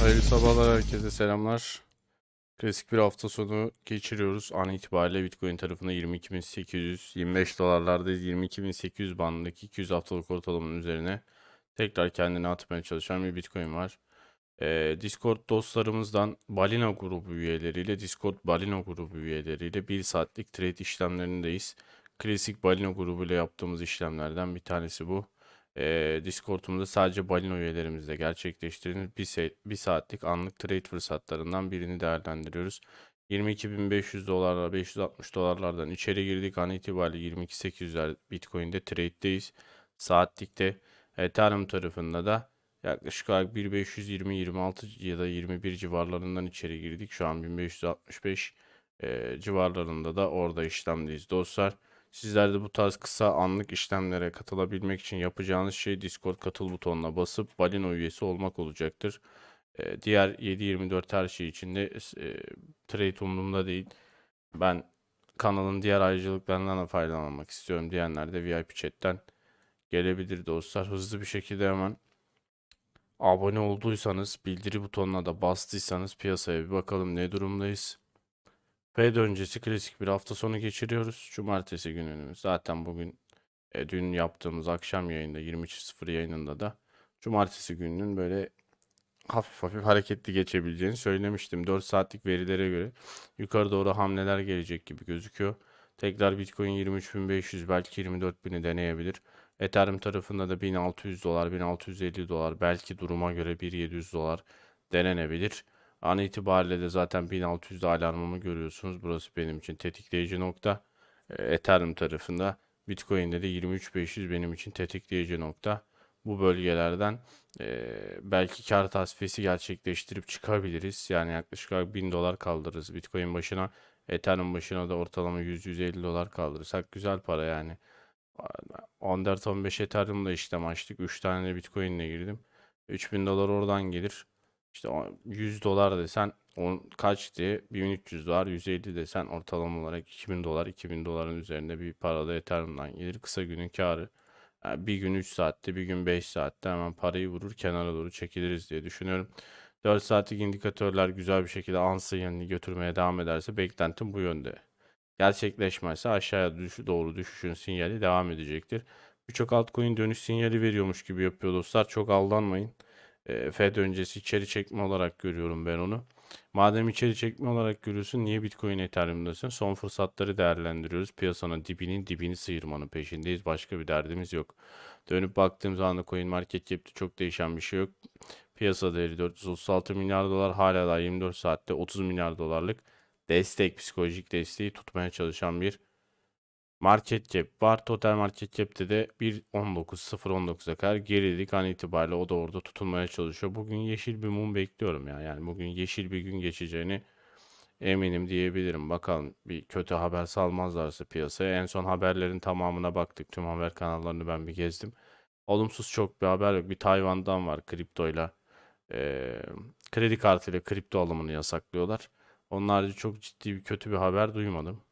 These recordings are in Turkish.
Hayırlı sabahlar herkese selamlar. Klasik bir hafta sonu geçiriyoruz. An itibariyle Bitcoin tarafında 22.825 dolarlardayız. 22.800 bandındaki 200 haftalık ortalamanın üzerine tekrar kendini atmaya çalışan bir Bitcoin var. Ee, Discord dostlarımızdan Balina grubu üyeleriyle Discord Balina grubu üyeleriyle 1 saatlik trade işlemlerindeyiz. Klasik Balina grubuyla yaptığımız işlemlerden bir tanesi bu. Ee, Discord'umuzda sadece balina üyelerimizle gerçekleştirdiğimiz bir, bir saatlik anlık trade fırsatlarından birini değerlendiriyoruz. 22.500 dolarla 560 dolarlardan içeri girdik. An itibariyle 22.800'ler Bitcoin'de trade'deyiz. Saatlikte Ethereum tarafında da yaklaşık olarak 1.520-26 ya da 21 civarlarından içeri girdik. Şu an 1565 e, civarlarında da orada işlemdeyiz dostlar. Sizler de bu tarz kısa anlık işlemlere katılabilmek için yapacağınız şey Discord katıl butonuna basıp Balino üyesi olmak olacaktır. Ee, diğer 7-24 her şey için de e, trade umurumda değil. Ben kanalın diğer ayrıcalıklarından da faydalanmak istiyorum diyenler de VIP chatten gelebilir dostlar. Hızlı bir şekilde hemen abone olduysanız, bildiri butonuna da bastıysanız piyasaya bir bakalım ne durumdayız. Fed öncesi klasik bir hafta sonu geçiriyoruz. Cumartesi gününü zaten bugün e, dün yaptığımız akşam yayında 23.00 yayınında da cumartesi gününün böyle hafif hafif hareketli geçebileceğini söylemiştim. 4 saatlik verilere göre yukarı doğru hamleler gelecek gibi gözüküyor. Tekrar Bitcoin 23.500 belki 24.000'i deneyebilir. Ethereum tarafında da 1600 dolar, 1650 dolar belki duruma göre 1700 dolar denenebilir. An itibariyle de zaten 1600'de alarmımı görüyorsunuz. Burası benim için tetikleyici nokta. E, Ethereum tarafında Bitcoin'de de 23500 benim için tetikleyici nokta. Bu bölgelerden e, belki kar tasfiyesi gerçekleştirip çıkabiliriz. Yani yaklaşık olarak 1000 dolar kaldırırız Bitcoin başına. Ethereum başına da ortalama 100-150 dolar kaldırırsak güzel para yani. 14-15 Ethereum'da işlem açtık. 3 tane de Bitcoin'le girdim. 3000 dolar oradan gelir. İşte o 100 dolar desen on, kaç diye 1300 dolar 150 desen ortalama olarak 2000 dolar 2000 doların üzerinde bir parada Ethereum'dan gelir. Kısa günün karı. Yani bir gün 3 saatte bir gün 5 saatte hemen parayı vurur kenara doğru çekiliriz diye düşünüyorum. 4 saatlik indikatörler güzel bir şekilde ansın yanını götürmeye devam ederse beklentim bu yönde. Gerçekleşmezse aşağıya düş doğru düşüşün sinyali devam edecektir. Birçok altcoin dönüş sinyali veriyormuş gibi yapıyor dostlar. Çok aldanmayın. E, Fed öncesi içeri çekme olarak görüyorum ben onu. Madem içeri çekme olarak görüyorsun niye Bitcoin Ethereum'dasın? Son fırsatları değerlendiriyoruz. Piyasanın dibinin dibini sıyırmanın peşindeyiz. Başka bir derdimiz yok. Dönüp baktığım zaman da Coin Market Cap'te çok değişen bir şey yok. Piyasa değeri 436 milyar dolar hala da 24 saatte 30 milyar dolarlık destek, psikolojik desteği tutmaya çalışan bir Market cap var. Total market cap'te de 1.19.019'a kadar geriledik an itibariyle o da orada tutunmaya çalışıyor. Bugün yeşil bir mum bekliyorum ya. Yani bugün yeşil bir gün geçeceğini eminim diyebilirim. Bakalım bir kötü haber salmazlarsa piyasaya. En son haberlerin tamamına baktık. Tüm haber kanallarını ben bir gezdim. Olumsuz çok bir haber yok. Bir Tayvan'dan var kriptoyla. eee kredi kartıyla kripto alımını yasaklıyorlar. Onun çok ciddi bir kötü bir haber duymadım.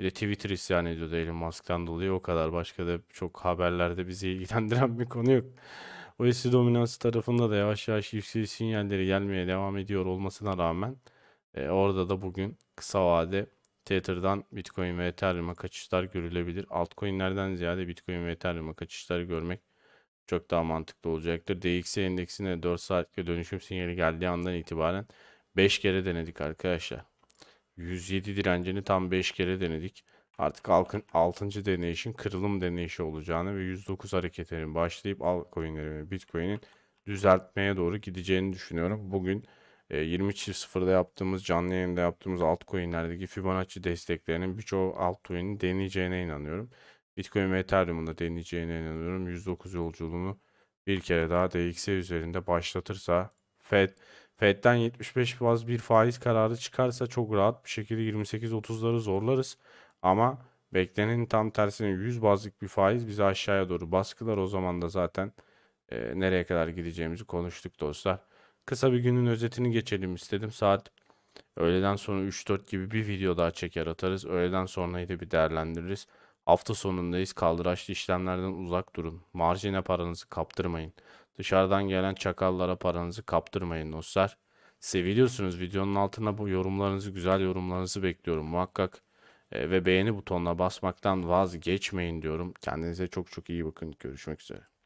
Bir de Twitter isyan ediyordu Elon Musk'tan dolayı o kadar. Başka da çok haberlerde bizi ilgilendiren bir konu yok. OSC dominansı tarafında da yavaş yavaş yükseliş sinyalleri gelmeye devam ediyor olmasına rağmen e, orada da bugün kısa vade Tether'dan Bitcoin ve Ethereum'a kaçışlar görülebilir. Altcoin'lerden ziyade Bitcoin ve Ethereum'a kaçışlar görmek çok daha mantıklı olacaktır. DXY endeksine 4 saatlik dönüşüm sinyali geldiği andan itibaren 5 kere denedik arkadaşlar. 107 direncini tam 5 kere denedik. Artık 6. deneyişin kırılım deneyişi olacağını ve 109 hareketlerin başlayıp altcoin'lerin ve Bitcoin'in düzeltmeye doğru gideceğini düşünüyorum. Bugün e, 20.00'da yaptığımız canlı yayında yaptığımız altcoin'lerdeki Fibonacci desteklerinin birçoğu altcoin'in deneyeceğine inanıyorum. Bitcoin ve Ethereum'un da deneyeceğine inanıyorum. 109 yolculuğunu bir kere daha DXY üzerinde başlatırsa Fed Fed'den 75 baz bir faiz kararı çıkarsa çok rahat bir şekilde 28-30'ları zorlarız. Ama beklenenin tam tersine 100 bazlık bir faiz bizi aşağıya doğru baskılar. O zaman da zaten e, nereye kadar gideceğimizi konuştuk dostlar. Kısa bir günün özetini geçelim istedim. Saat öğleden sonra 3-4 gibi bir video daha çeker atarız. Öğleden sonrayı da bir değerlendiririz. Hafta sonundayız. Kaldıraçlı işlemlerden uzak durun. Marjine paranızı kaptırmayın. Dışarıdan gelen çakallara paranızı kaptırmayın dostlar. Seviliyorsunuz. Videonun altına bu yorumlarınızı, güzel yorumlarınızı bekliyorum muhakkak. E, ve beğeni butonuna basmaktan vazgeçmeyin diyorum. Kendinize çok çok iyi bakın. Görüşmek üzere.